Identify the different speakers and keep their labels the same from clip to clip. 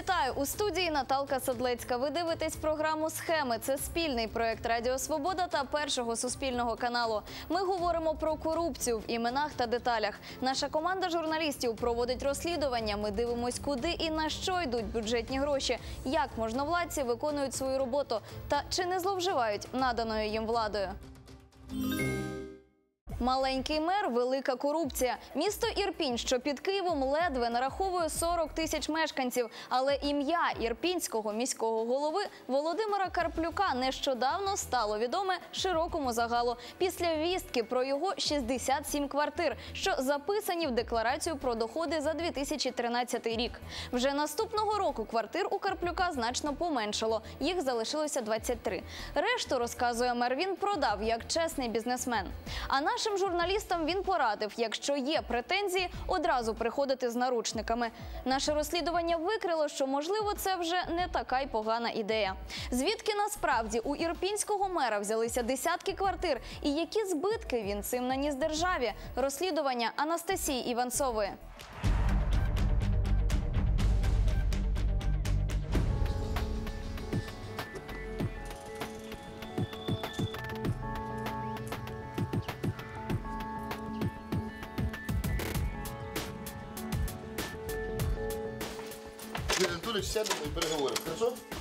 Speaker 1: Вітаю у студії Наталка Садлецька. Ви дивитесь програму Схеми. Це спільний проект Радіо Свобода та першого суспільного каналу. Ми говоримо про корупцію в іменах та деталях. Наша команда журналістів проводить розслідування. Ми дивимось, куди і на що йдуть бюджетні гроші, як можновладці виконують свою роботу та чи не зловживають наданою їм владою. Маленький мер велика корупція. Місто Ірпінь, що під Києвом, ледве нараховує 40 тисяч мешканців. Але ім'я ірпінського міського голови Володимира Карплюка нещодавно стало відоме широкому загалу після вістки про його 67 квартир, що записані в декларацію про доходи за 2013 рік. Вже наступного року квартир у Карплюка значно поменшало. Їх залишилося 23. Решту розказує мер. Він продав як чесний бізнесмен. А нашим журналістам він порадив, якщо є претензії, одразу приходити з наручниками. Наше розслідування викрило, що можливо це вже не така й погана ідея. Звідки насправді у ірпінського мера взялися десятки квартир, і які збитки він цим наніс державі? Розслідування Анастасії Іванцової.
Speaker 2: Переговоримо.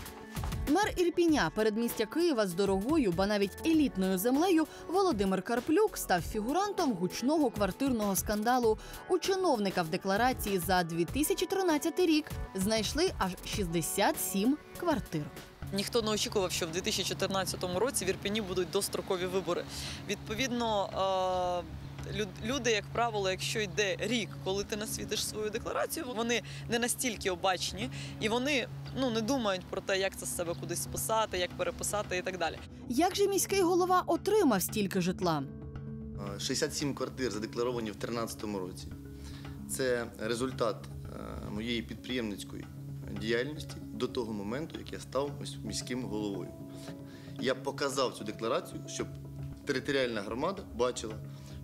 Speaker 3: Мер Ірпіня, передмістя Києва з дорогою, ба навіть елітною землею, Володимир Карплюк став фігурантом гучного квартирного скандалу. У чиновника в декларації за 2013 рік знайшли аж 67 квартир.
Speaker 4: Ніхто не очікував, що в 2014 році в Ірпені будуть дострокові вибори. Відповідно, е, люди, як правило, якщо йде рік, коли ти насвітиш свою декларацію, вони не настільки обачні і вони ну не думають про те, як це з себе кудись списати, як переписати і так далі.
Speaker 3: Як же міський голова отримав стільки житла?
Speaker 2: Е, 67 квартир задекларовані в 2013 році. Це результат е, моєї підприємницької діяльності до того моменту, як я став ось міським головою. Я показав цю декларацію, щоб територіальна громада бачила,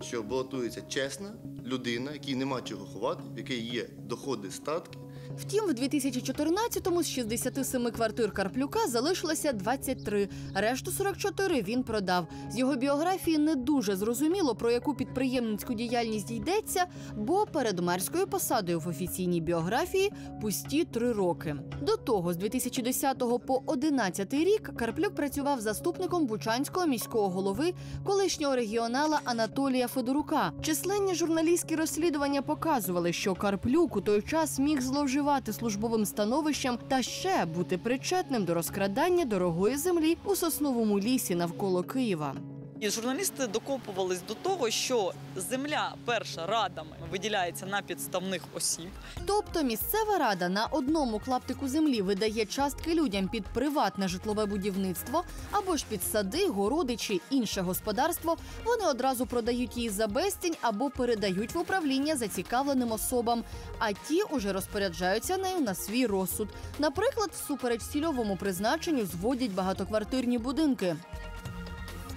Speaker 2: що балотується чесна людина, якій нема чого ховати, в якій є доходи, статки.
Speaker 3: Втім, в 2014-му з 67 квартир Карплюка залишилося 23. Решту 44 він продав. З його біографії не дуже зрозуміло, про яку підприємницьку діяльність йдеться, бо перед мерською посадою в офіційній біографії пусті три роки. До того, з 2010 по 11 рік Карплюк працював заступником Бучанського міського голови, колишнього регіонала Анатолія Федорука. Численні журналістські розслідування показували, що Карплюк у той час міг зловживати службовим становищем та ще бути причетним до розкрадання дорогої землі у сосновому лісі навколо Києва.
Speaker 4: І журналісти докопувались до того, що земля перша радами виділяється на підставних осіб.
Speaker 3: Тобто місцева рада на одному клаптику землі видає частки людям під приватне житлове будівництво або ж під сади, городи чи інше господарство. Вони одразу продають її за безцінь або передають в управління зацікавленим особам. А ті уже розпоряджаються нею на свій розсуд. Наприклад, всупереч цільовому призначенню зводять багатоквартирні будинки.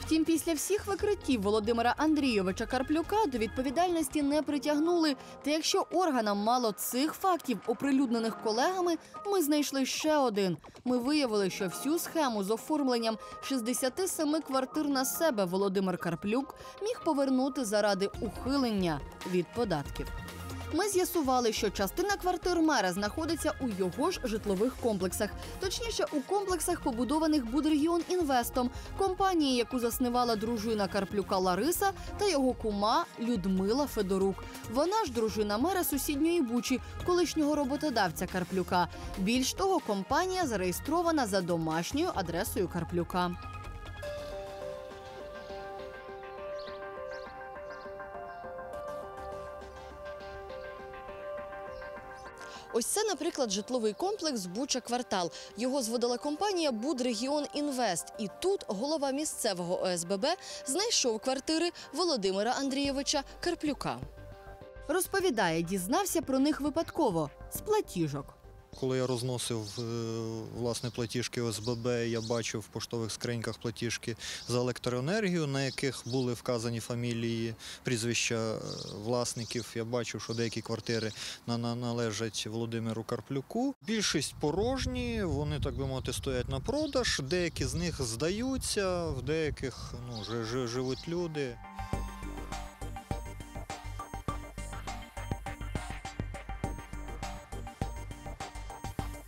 Speaker 3: Втім, після всіх викриттів Володимира Андрійовича Карплюка до відповідальності не притягнули. Та якщо органам мало цих фактів, оприлюднених колегами, ми знайшли ще один. Ми виявили, що всю схему з оформленням 67 квартир на себе Володимир Карплюк міг повернути заради ухилення від податків. Ми з'ясували, що частина квартир мера знаходиться у його ж житлових комплексах, точніше у комплексах, побудованих Будрегіон Інвестом, компанії, яку заснувала дружина Карплюка Лариса та його кума Людмила Федорук. Вона ж дружина мера сусідньої бучі, колишнього роботодавця Карплюка. Більш того, компанія зареєстрована за домашньою адресою Карплюка. Ось це, наприклад, житловий комплекс Буча Квартал. Його зводила компанія Будрегіон Інвест. І тут голова місцевого ОСББ знайшов квартири Володимира Андрійовича Карплюка. Розповідає, дізнався про них випадково з платіжок.
Speaker 5: Коли я розносив е, власне платіжки ОСББ, я бачив в поштових скриньках платіжки за електроенергію, на яких були вказані фамілії, прізвища е, власників. Я бачив, що деякі квартири на- на- належать Володимиру Карплюку. Більшість порожні, вони так би мовити стоять на продаж. Деякі з них здаються, в деяких ну, жи- жи- живуть люди.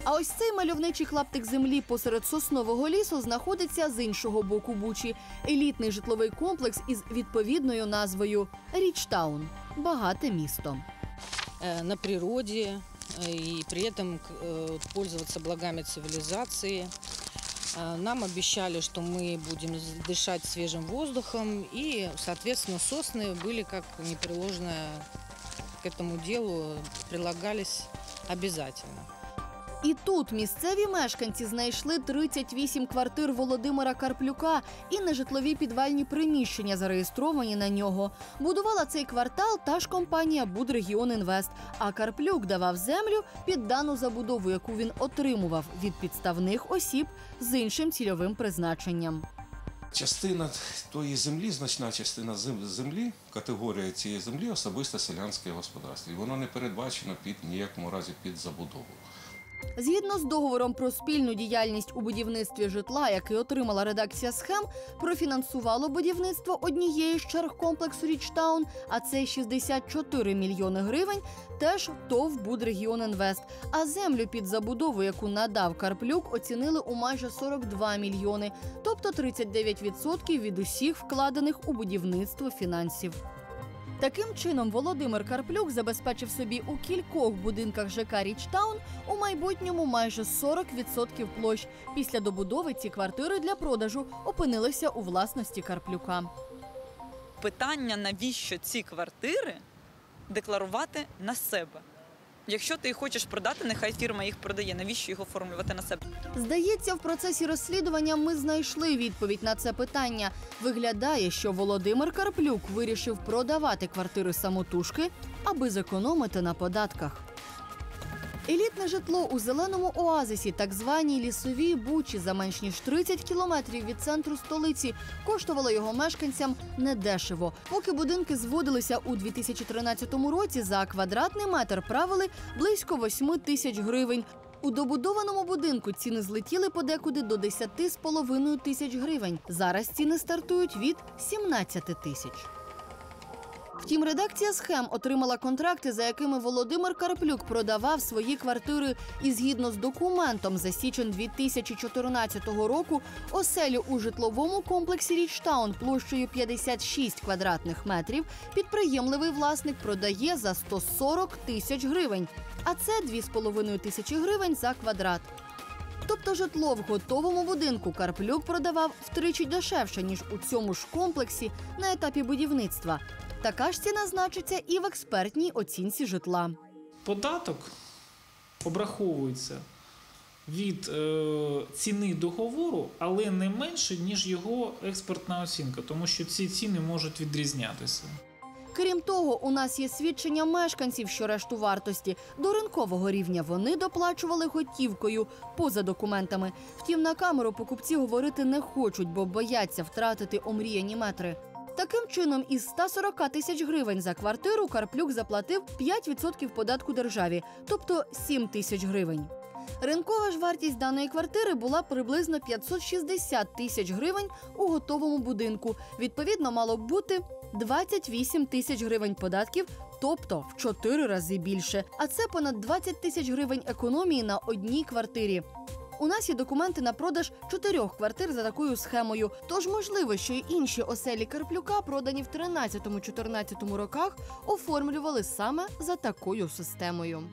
Speaker 3: А ось цей мальовничий клаптик землі посеред соснового лісу знаходиться з іншого боку Бучі. Елітний житловий комплекс із відповідною назвою Річтаун. Багате місто.
Speaker 6: э, на природе э, и при этом к- э, пользоваться благами цивилизации. Э, Нам обещали, что мы будем з- дышать свежим воздухом, и, соответственно, сосны были как непреложное к этому делу прилагались обязательно.
Speaker 3: І тут місцеві мешканці знайшли 38 квартир Володимира Карплюка і нежитлові підвальні приміщення, зареєстровані на нього. Будувала цей квартал та ж компанія Будрегіон Інвест. А Карплюк давав землю під дану забудову, яку він отримував від підставних осіб з іншим цільовим призначенням.
Speaker 7: Частина тої землі, значна частина зем- землі, категорія цієї землі особисто селянське господарство. І воно не передбачено під ніякому разі під забудову.
Speaker 3: Згідно з договором про спільну діяльність у будівництві житла, який отримала редакція схем, профінансувало будівництво однієї з черг комплексу Річтаун, а це 64 мільйони гривень. Теж ТОВ Будрегіон Інвест. А землю під забудову, яку надав Карплюк, оцінили у майже 42 мільйони, тобто 39% від усіх вкладених у будівництво фінансів. Таким чином, Володимир Карплюк забезпечив собі у кількох будинках ЖК Річтаун у майбутньому майже 40% площ. Після добудови ці квартири для продажу опинилися у власності Карплюка.
Speaker 4: Питання, навіщо ці квартири декларувати на себе? Якщо ти хочеш продати, нехай фірма їх продає. Навіщо їх оформлювати на себе?
Speaker 3: Здається, в процесі розслідування ми знайшли відповідь на це питання. Виглядає, що Володимир Карплюк вирішив продавати квартири самотужки, аби зекономити на податках. Елітне житло у зеленому оазисі, так званій лісовій бучі, за менш ніж 30 кілометрів від центру столиці, коштувало його мешканцям недешево. Поки будинки зводилися у 2013 році, за квадратний метр правили близько 8 тисяч гривень. У добудованому будинку ціни злетіли подекуди до 10,5 тисяч гривень. Зараз ціни стартують від 17 тисяч. Втім, редакція схем отримала контракти, за якими Володимир Карплюк продавав свої квартири і згідно з документом за січень 2014 року оселю у житловому комплексі Річтаун площею 56 квадратних метрів підприємливий власник продає за 140 тисяч гривень, а це 2,5 тисячі гривень за квадрат. Тобто житло в готовому будинку Карплюк продавав втричі дешевше, ніж у цьому ж комплексі на етапі будівництва. Така ж ціна значиться і в експертній оцінці житла.
Speaker 8: Податок обраховується від е, ціни договору, але не менше, ніж його експертна оцінка, тому що ці ціни можуть відрізнятися.
Speaker 3: Крім того, у нас є свідчення мешканців, що решту вартості до ринкового рівня вони доплачували готівкою поза документами. Втім, на камеру покупці говорити не хочуть, бо бояться втратити омріяні метри. Таким чином, із 140 тисяч гривень за квартиру Карплюк заплатив 5% податку державі, тобто 7 тисяч гривень. Ринкова ж вартість даної квартири була приблизно 560 тисяч гривень у готовому будинку. Відповідно, мало б бути 28 тисяч гривень податків, тобто в 4 рази більше. А це понад 20 тисяч гривень економії на одній квартирі. У нас є документи на продаж чотирьох квартир за такою схемою. Тож можливо, що й інші оселі Карплюка, продані в 13-14 роках, оформлювали саме за такою системою.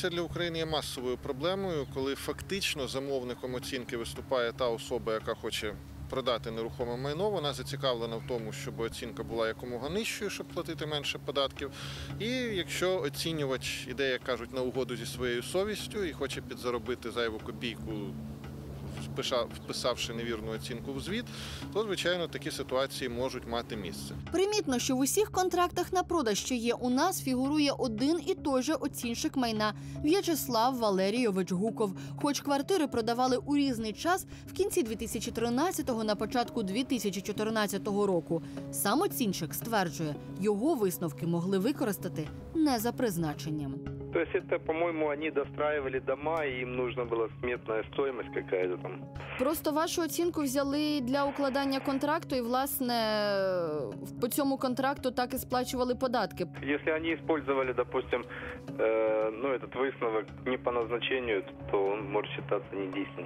Speaker 9: Це для України є масовою проблемою, коли фактично замовником оцінки виступає та особа, яка хоче продати нерухоме майно. Вона зацікавлена в тому, щоб оцінка була якомога нижчою, щоб платити менше податків. І якщо оцінювач іде, як кажуть, на угоду зі своєю совістю і хоче підзаробити зайву копійку вписавши невірну оцінку в звіт, то звичайно такі ситуації можуть мати місце.
Speaker 3: Примітно, що в усіх контрактах на продаж, що є у нас, фігурує один і той же оцінщик майна В'ячеслав Валерійович Гуков. Хоч квартири продавали у різний час в кінці 2013-го, на початку 2014 року. Сам оцінщик стверджує, його висновки могли використати не за призначенням.
Speaker 10: То есть это, по-моему, они достраивали дома, и им нужна была сметная стоимость какая-то там.
Speaker 3: Просто вашу оцінку взяли для укладання контракту, і власне по цьому контракту так і сплачували податки.
Speaker 10: Если они использовали, допустим, э, ну, этот высновок не по назначению, то он может считаться недейственным.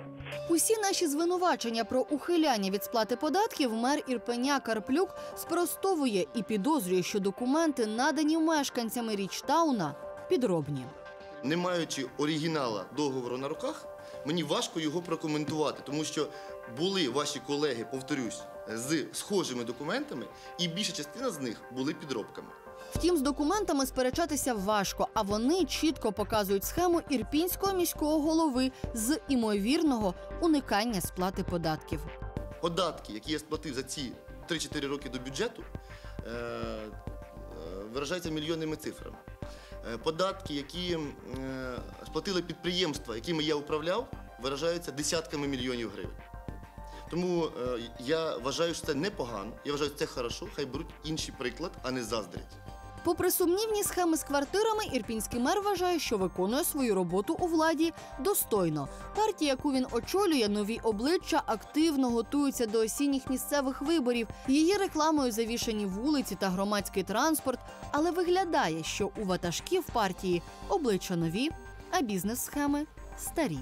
Speaker 3: Усі наші звинувачення про ухиляння від сплати податків мер Ірпеня Карплюк спростовує і підозрює, що документи, надані мешканцями Річтауна, підробні.
Speaker 2: Не маючи оригінала договору на руках, мені важко його прокоментувати, тому що були ваші колеги, повторюсь, з схожими документами, і більша частина з них були підробками.
Speaker 3: Втім, з документами сперечатися важко, а вони чітко показують схему ірпінського міського голови з імовірного уникання сплати податків.
Speaker 2: Податки, які я сплатив за ці 3-4 роки до бюджету, е, е, виражаються мільйонними цифрами. Е, Податки, які е, сплатили підприємства, якими я управляв, виражаються десятками мільйонів гривень. Тому е, я вважаю, що це непогано. Я вважаю, що це хорошо. Хай беруть інший приклад, а не заздрять.
Speaker 3: Попри сумнівні схеми з квартирами, ірпінський мер вважає, що виконує свою роботу у владі достойно. Партія, яку він очолює, нові обличчя активно готуються до осінніх місцевих виборів. Її рекламою завішані вулиці та громадський транспорт. Але виглядає, що у ватажків партії обличчя нові, а бізнес-схеми старі.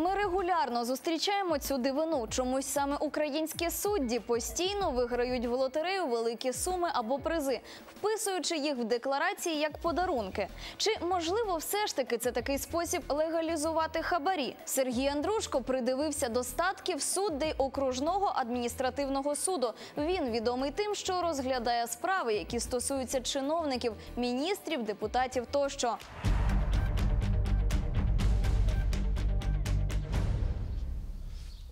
Speaker 1: Ми регулярно зустрічаємо цю дивину. Чомусь саме українські судді постійно виграють в лотерею великі суми або призи, вписуючи їх в декларації як подарунки. Чи можливо все ж таки це такий спосіб легалізувати хабарі? Сергій Андрушко придивився до статків суддей окружного адміністративного суду. Він відомий тим, що розглядає справи, які стосуються чиновників, міністрів, депутатів тощо.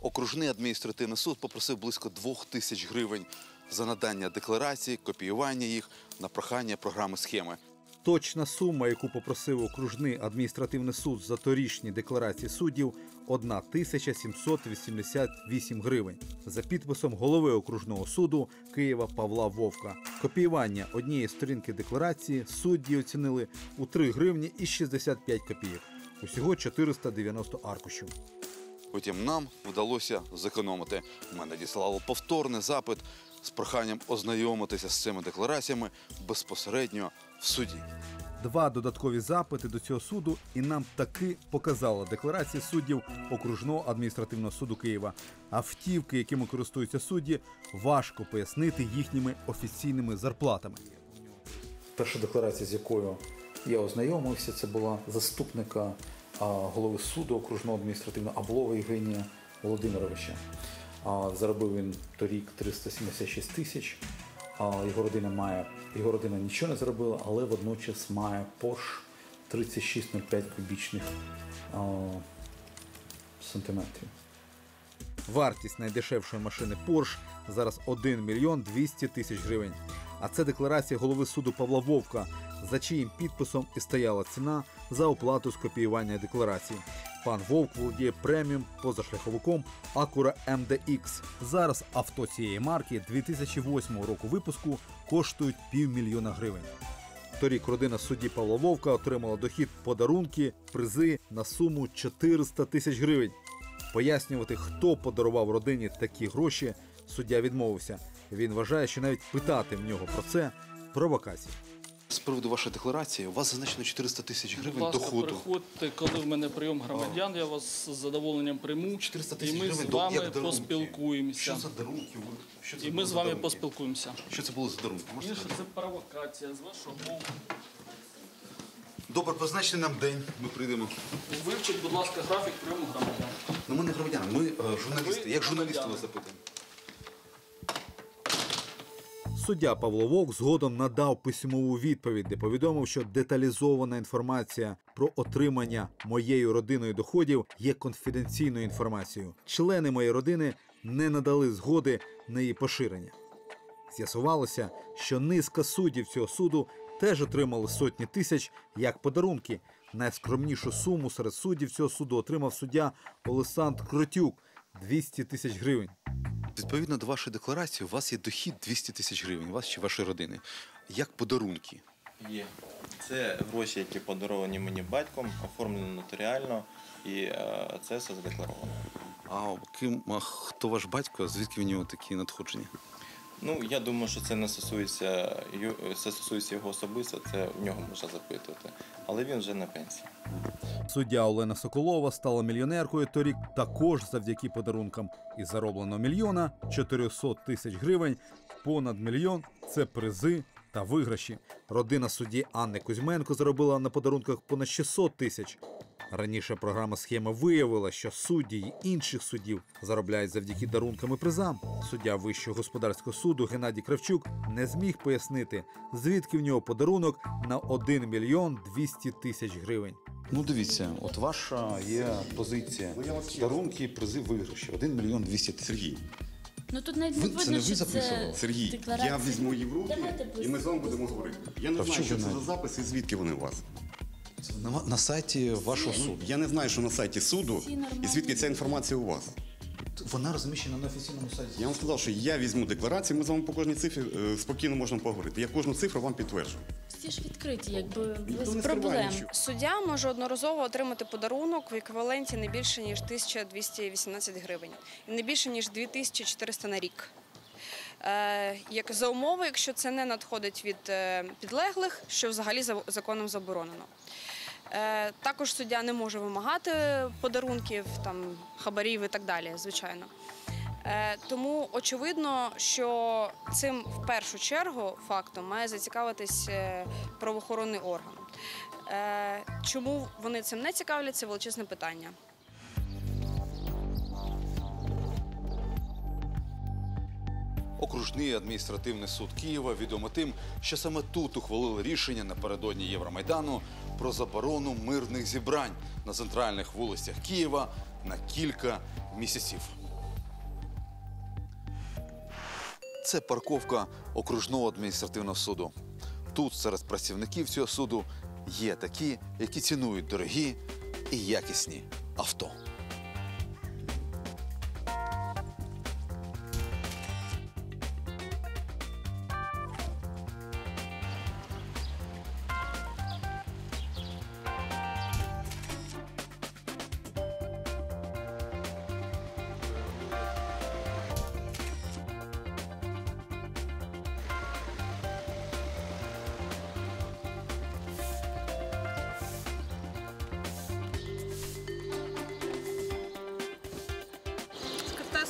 Speaker 11: Окружний адміністративний суд попросив близько двох тисяч гривень за надання декларацій, копіювання їх на прохання програми схеми.
Speaker 12: Точна сума, яку попросив окружний адміністративний суд за торічні декларації суддів – 1788 гривень. За підписом голови окружного суду Києва Павла Вовка. Копіювання однієї сторінки декларації судді оцінили у 3 гривні і 65 копійок. Усього 490 аркушів.
Speaker 11: Потім нам вдалося зекономити. Ми надіслали повторний запит з проханням ознайомитися з цими деклараціями безпосередньо в суді.
Speaker 12: Два додаткові запити до цього суду, і нам таки показали декларації суддів окружного адміністративного суду Києва. Автівки, якими користуються судді, важко пояснити їхніми офіційними зарплатами.
Speaker 13: Перша декларація, з якою я ознайомився, це була заступника голови суду окружного адміністративного Аблова Євгенія Володимировича. Заробив він торік 376 тисяч. Його родина має його родина нічого не заробила, але водночас має Porsche 36,05 кубічних сантиметрів.
Speaker 12: Вартість найдешевшої машини Porsche зараз 1 мільйон 200 тисяч гривень. А це декларація голови суду Павла Вовка, за чиїм підписом і стояла ціна за оплату скопіювання декларації. Пан Вовк володіє преміум позашляховиком Acura MDX. Зараз авто цієї марки 2008 року випуску коштують півмільйона гривень. Торік родина судді Павла Вовка отримала дохід подарунки, призи на суму 400 тисяч гривень. Пояснювати, хто подарував родині такі гроші, суддя відмовився. Він вважає, що навіть питати в нього про це провокація.
Speaker 11: З приводу вашої декларації у вас зазначено 400 тисяч гривень
Speaker 14: ласка,
Speaker 11: доходу.
Speaker 14: приходьте, коли в мене прийом громадян, я вас з задоволенням прийму.
Speaker 11: 400
Speaker 14: І
Speaker 11: тисяч
Speaker 14: ми з
Speaker 11: гривень
Speaker 14: вами
Speaker 11: як дарунки.
Speaker 14: поспілкуємося.
Speaker 11: Що за дарунки? ви- Що це
Speaker 14: І
Speaker 11: були
Speaker 14: ми з
Speaker 11: за
Speaker 14: вами
Speaker 11: дарунки?
Speaker 14: поспілкуємося.
Speaker 11: Що це було за дарунки? Можете
Speaker 14: Більше
Speaker 11: сказати?
Speaker 14: це провокація з вашого боку.
Speaker 11: Добре, позначте нам день, ми прийдемо.
Speaker 14: Вивчіть, будь ласка, графік прийому громадян.
Speaker 11: Ну ми не громадяни, ми е, журналісти.
Speaker 14: Ви
Speaker 11: Як журналісти
Speaker 14: громадяни.
Speaker 11: вас запитуємо.
Speaker 12: Суддя Павло Вовк згодом надав письмову відповідь, де повідомив, що деталізована інформація про отримання моєю родиною доходів є конфіденційною інформацією. Члени моєї родини не надали згоди на її поширення. З'ясувалося, що низка суддів цього суду теж отримали сотні тисяч як подарунки. Найскромнішу суму серед суддів цього суду отримав суддя Олександр Кротюк 200 тисяч гривень.
Speaker 11: Відповідно до вашої декларації, у вас є дохід 200 тисяч гривень, у вас чи вашої родини. Як подарунки?
Speaker 15: Є. Це гроші, які подаровані мені батьком, оформлені нотаріально, і е, це все задекларовано.
Speaker 11: А ким а хто ваш батько? Звідки в нього такі надходження?
Speaker 15: Ну, я думаю, що це не стосується, це стосується його особисто, це в нього можна запитувати. Але він вже на пенсії.
Speaker 12: Суддя Олена Соколова стала мільйонеркою торік також завдяки подарункам. Із заробленого мільйона 400 тисяч гривень, понад мільйон це призи та виграші. Родина судді Анни Кузьменко заробила на подарунках понад 600 тисяч. Раніше програма схема виявила, що судді й інших суддів заробляють завдяки дарункам і призам. Суддя Вищого господарського суду Геннадій Кравчук не зміг пояснити, звідки в нього подарунок на 1 мільйон 200 тисяч гривень.
Speaker 16: Ну, дивіться, от ваша є позиція. Дарунки, призи, виграші. 1 мільйон 200 тисяч. Сергій.
Speaker 17: Ну тут навіть не
Speaker 16: Ви-
Speaker 17: видно,
Speaker 16: це не ви
Speaker 17: що це
Speaker 16: Сергій,
Speaker 17: декларація.
Speaker 16: я візьму її в руки, і ми з вами будемо говорити. Я не
Speaker 17: Та
Speaker 16: знаю, що це за записи, звідки вони у вас.
Speaker 17: На, на сайті вашого суду.
Speaker 16: Я не знаю, що на сайті суду, і звідки ця інформація у вас.
Speaker 17: Вона розміщена на офіційному сайті.
Speaker 16: Я вам сказав, що я візьму декларацію, ми з вами по кожній цифрі е, спокійно можемо поговорити. Я кожну цифру вам підтверджу.
Speaker 17: Всі ж відкриті, якби без
Speaker 16: не
Speaker 17: проблем.
Speaker 16: нічого.
Speaker 18: Суддя може одноразово отримати подарунок в еквіваленті не більше ніж 1218 гривень і не більше ніж 2400 на рік. Е, як за умови, якщо це не надходить від е, підлеглих, що взагалі за- законом заборонено. Е, також суддя не може вимагати подарунків, там, хабарів і так далі, звичайно. Е, Тому очевидно, що цим в першу чергу фактом має зацікавитись е, правоохоронний орган. Чому вони цим не цікавляться, величезне питання.
Speaker 11: Окружний адміністративний суд Києва відомо тим, що саме тут ухвалили рішення напередодні Євромайдану про заборону мирних зібрань на центральних вулицях Києва на кілька місяців. Це парковка окружного адміністративного суду. Тут серед працівників цього суду є такі, які цінують дорогі і якісні авто.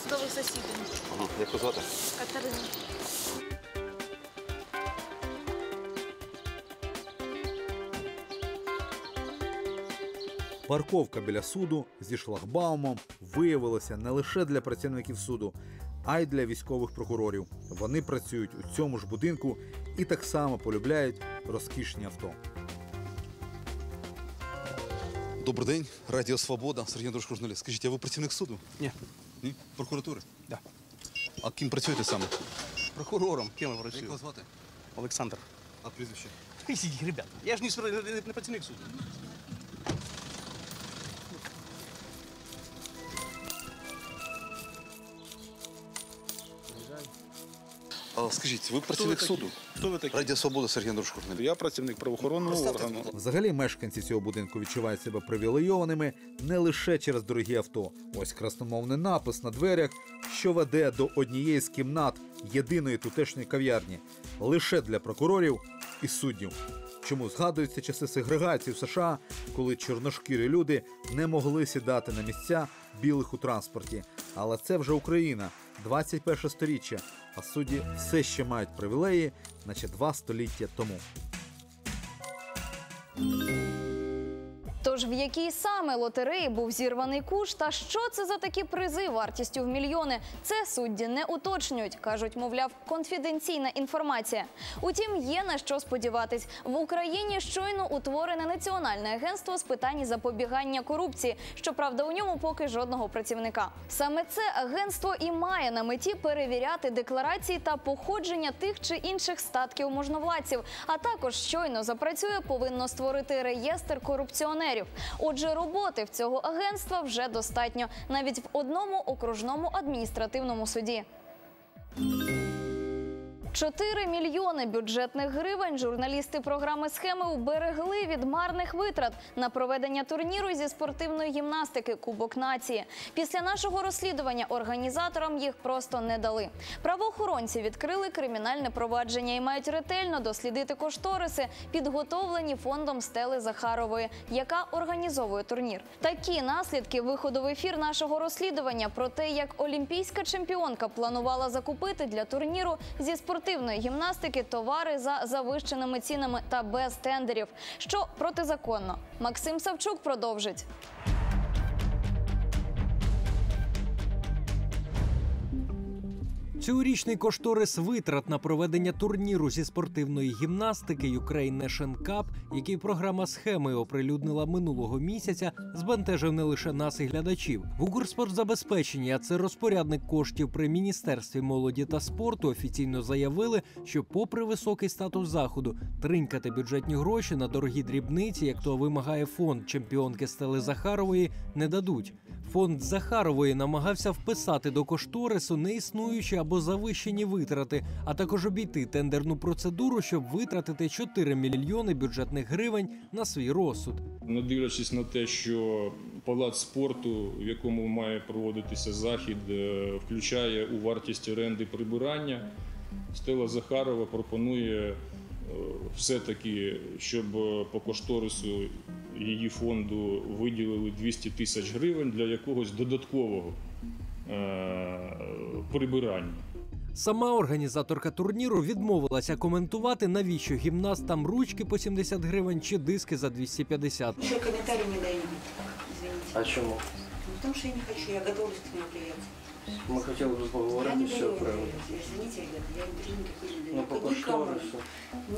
Speaker 18: Судових засідань.
Speaker 11: Ага, як вас звати?
Speaker 18: Катерина.
Speaker 12: Парковка біля суду зі шлагбаумом виявилася не лише для працівників суду, а й для військових прокурорів. Вони працюють у цьому ж будинку і так само полюбляють розкішні авто.
Speaker 11: Добрий день, Радіо Свобода, Сергій Андрушко, журналіст. Скажіть, а ви працівник суду?
Speaker 19: Ні.
Speaker 11: Ні? Прокуратури?
Speaker 19: Да.
Speaker 11: А ким працюєте саме?
Speaker 19: Прокурором, ким я працюю?
Speaker 11: Як вас звати?
Speaker 19: Олександр.
Speaker 11: А прізвище?
Speaker 19: Ребята, я ж не, не, не працівник суду.
Speaker 11: А, скажіть, ви працівник суду?
Speaker 19: Хто ви такі?
Speaker 11: Радіо Свобода, Сергій Андрушко.
Speaker 19: Я працівник правоохоронного органу.
Speaker 12: Взагалі мешканці цього будинку відчувають себе привілейованими не лише через дорогі авто. Ось красномовний напис на дверях, що веде до однієї з кімнат єдиної тутешньої кав'ярні лише для прокурорів і суддів. Чому згадуються часи сегрегації в США, коли чорношкірі люди не могли сідати на місця білих у транспорті. Але це вже Україна, 21 сторіччя, а судді все ще мають привілеї, наче два століття тому.
Speaker 1: Тож в якій саме лотереї був зірваний куш та що це за такі призи вартістю в мільйони? Це судді не уточнюють. кажуть, мовляв, конфіденційна інформація. Утім, є на що сподіватись. В Україні щойно утворене національне агентство з питань запобігання корупції. Щоправда, у ньому поки жодного працівника. Саме це агентство і має на меті перевіряти декларації та походження тих чи інших статків можновладців. А також щойно запрацює, повинно створити реєстр корупціонерів. Отже, роботи в цього агентства вже достатньо навіть в одному окружному адміністративному суді. 4 мільйони бюджетних гривень журналісти програми схеми уберегли від марних витрат на проведення турніру зі спортивної гімнастики Кубок нації. Після нашого розслідування організаторам їх просто не дали. Правоохоронці відкрили кримінальне провадження і мають ретельно дослідити кошториси, підготовлені фондом Стели Захарової, яка організовує турнір. Такі наслідки виходу в ефір нашого розслідування про те, як олімпійська чемпіонка планувала закупити для турніру зі спортивної гімнастики товари за завищеними цінами та без тендерів, що протизаконно. Максим Савчук продовжить.
Speaker 20: Цьогорічний кошторис витрат на проведення турніру зі спортивної гімнастики Ukraine Nation Cup, який програма схеми оприлюднила минулого місяця, збентежив не лише нас і глядачів. В Укрспортзабезпеченні, а це розпорядник коштів при міністерстві молоді та спорту, офіційно заявили, що, попри високий статус заходу, тринькати бюджетні гроші на дорогі дрібниці, як то вимагає фонд чемпіонки Стели Захарової, не дадуть. Фонд Захарової намагався вписати до кошторису неіснуючі або завищені витрати, а також обійти тендерну процедуру, щоб витратити 4 мільйони бюджетних гривень на свій розсуд.
Speaker 21: Не дивлячись на те, що палац спорту, в якому має проводитися захід, е, включає у вартість оренди прибирання, Стела Захарова пропонує все-таки, щоб по кошторису її фонду виділили 200 тисяч гривень для якогось додаткового е, прибирання.
Speaker 20: Сама організаторка турніру відмовилася коментувати, навіщо гімнастам ручки по 70 гривень чи диски за 250.
Speaker 22: Еще комментарий не. Извините.
Speaker 23: А чому?
Speaker 22: Ну, потому что я не хочу, я готовлюсь к мероприятию.
Speaker 23: Ми хотіли б поговорити
Speaker 22: никакие не.
Speaker 23: Ну, по
Speaker 22: Никому.
Speaker 23: кошторису.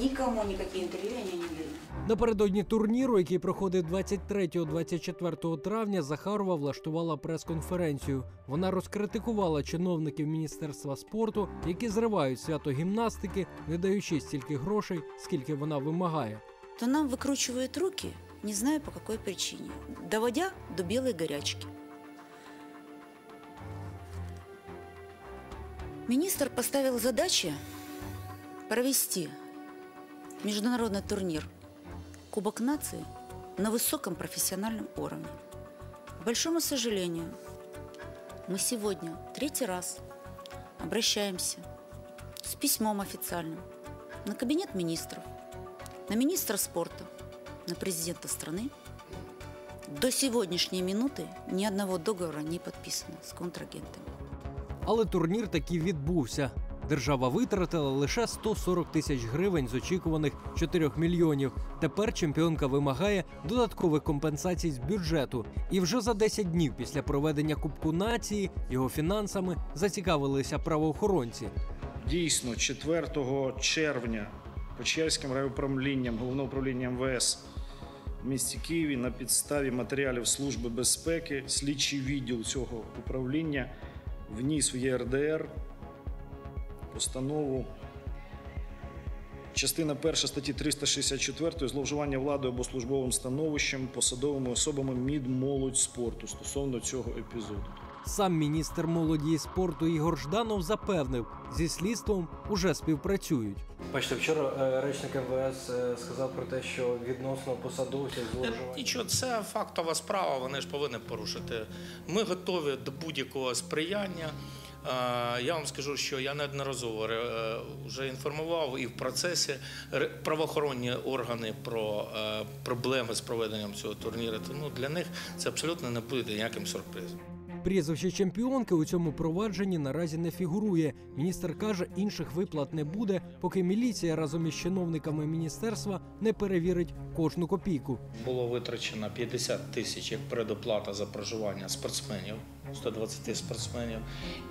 Speaker 22: Никому никакие интервью я не даю.
Speaker 20: Напередодні турніру, який проходив 23-24 травня, Захарова влаштувала прес-конференцію. Вона розкритикувала чиновників міністерства спорту, які зривають свято гімнастики, не даючи стільки грошей, скільки вона вимагає.
Speaker 22: То нам выкручивают руки, не знаю по какой причине, доводя до белой горячки. Министр поставил задачи провести международный турнир Кубок нации на высоком профессиональном уровне. К большому сожалению, мы сегодня третий раз обращаемся с письмом официальным на кабинет министров, на министра спорта, на президента страны. До сегодняшней минуты ни одного договора не подписано с контрагентами.
Speaker 20: Але турнір таки відбувся. Держава витратила лише 140 тисяч гривень з очікуваних 4 мільйонів. Тепер чемпіонка вимагає додаткових компенсацій з бюджету. І вже за 10 днів після проведення Кубку нації його фінансами зацікавилися правоохоронці.
Speaker 24: Дійсно, 4 червня Печерським райуправлінням Головного управління МВС в місті Києві на підставі матеріалів Служби безпеки слідчий відділ цього управління вніс в ЄРДР постанову. Частина 1 статті 364 зловживання владою або службовим становищем посадовими особами мід молодь спорту стосовно цього епізоду.
Speaker 20: Сам міністр молоді і спорту Ігор Жданов запевнив, зі слідством уже співпрацюють.
Speaker 23: Бачите, вчора е, речник МВС е, сказав про те, що відносно посадовців зловживання.
Speaker 25: Нічого, це фактова справа, вони ж повинні порушити. Ми готові до будь-якого сприяння. Е, Я вам скажу, що я неодноразово вже інформував і в процесі ре- правоохоронні органи про проблеми з проведенням цього турніру. Тому для них це абсолютно не буде ніяким сюрпризом.
Speaker 20: Прізвище чемпіонки у цьому провадженні наразі не фігурує. Міністр каже, інших виплат не буде, поки міліція разом із чиновниками міністерства не перевірить кожну копійку.
Speaker 25: Було витрачено 50 тисяч як предоплата за проживання спортсменів, 120 спортсменів,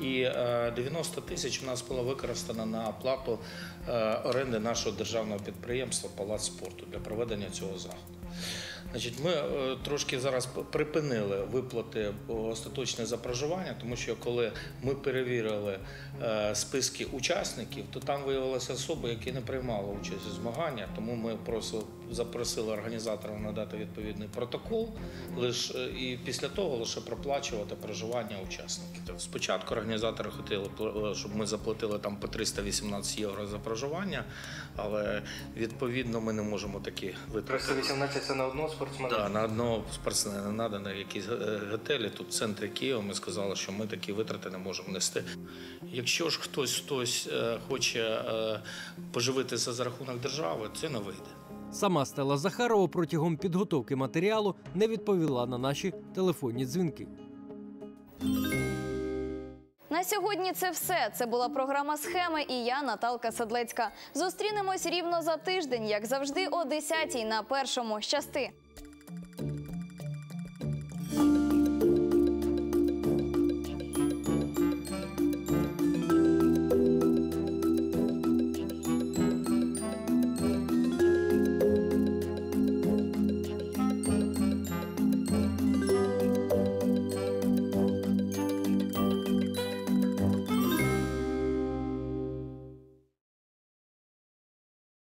Speaker 25: і е, 90 тисяч у нас було використано на оплату е, оренди нашого державного підприємства Палац спорту для проведення цього заходу. Значить, ми е, трошки зараз припинили виплати остаточне за проживання, тому що коли ми перевірили е, списки учасників, то там виявилися особи, які не приймали участь у змаганнях, тому ми просто запросили організаторів надати відповідний протокол, лиш, е, і після того лише проплачувати проживання учасників. Тобто Спочатку організатори хотіли, щоб ми заплатили там по 318 євро за проживання, але відповідно ми не можемо такі витрати.
Speaker 23: 318 це на одного спортсмена?
Speaker 25: Да, на одного спортсмена надано якісь е, готелі тут в центрі Києва. Ми сказали, що ми такі витрати не можемо нести. Якщо ж хтось хтось е, хоче е, поживитися за рахунок держави, це не вийде.
Speaker 20: Сама Стела Захарова протягом підготовки матеріалу не відповіла на наші телефонні дзвінки.
Speaker 1: На сьогодні це все. Це була програма Схеми і я, Наталка Садлецька. Зустрінемось рівно за тиждень, як завжди, о 10-й на першому. Щасти!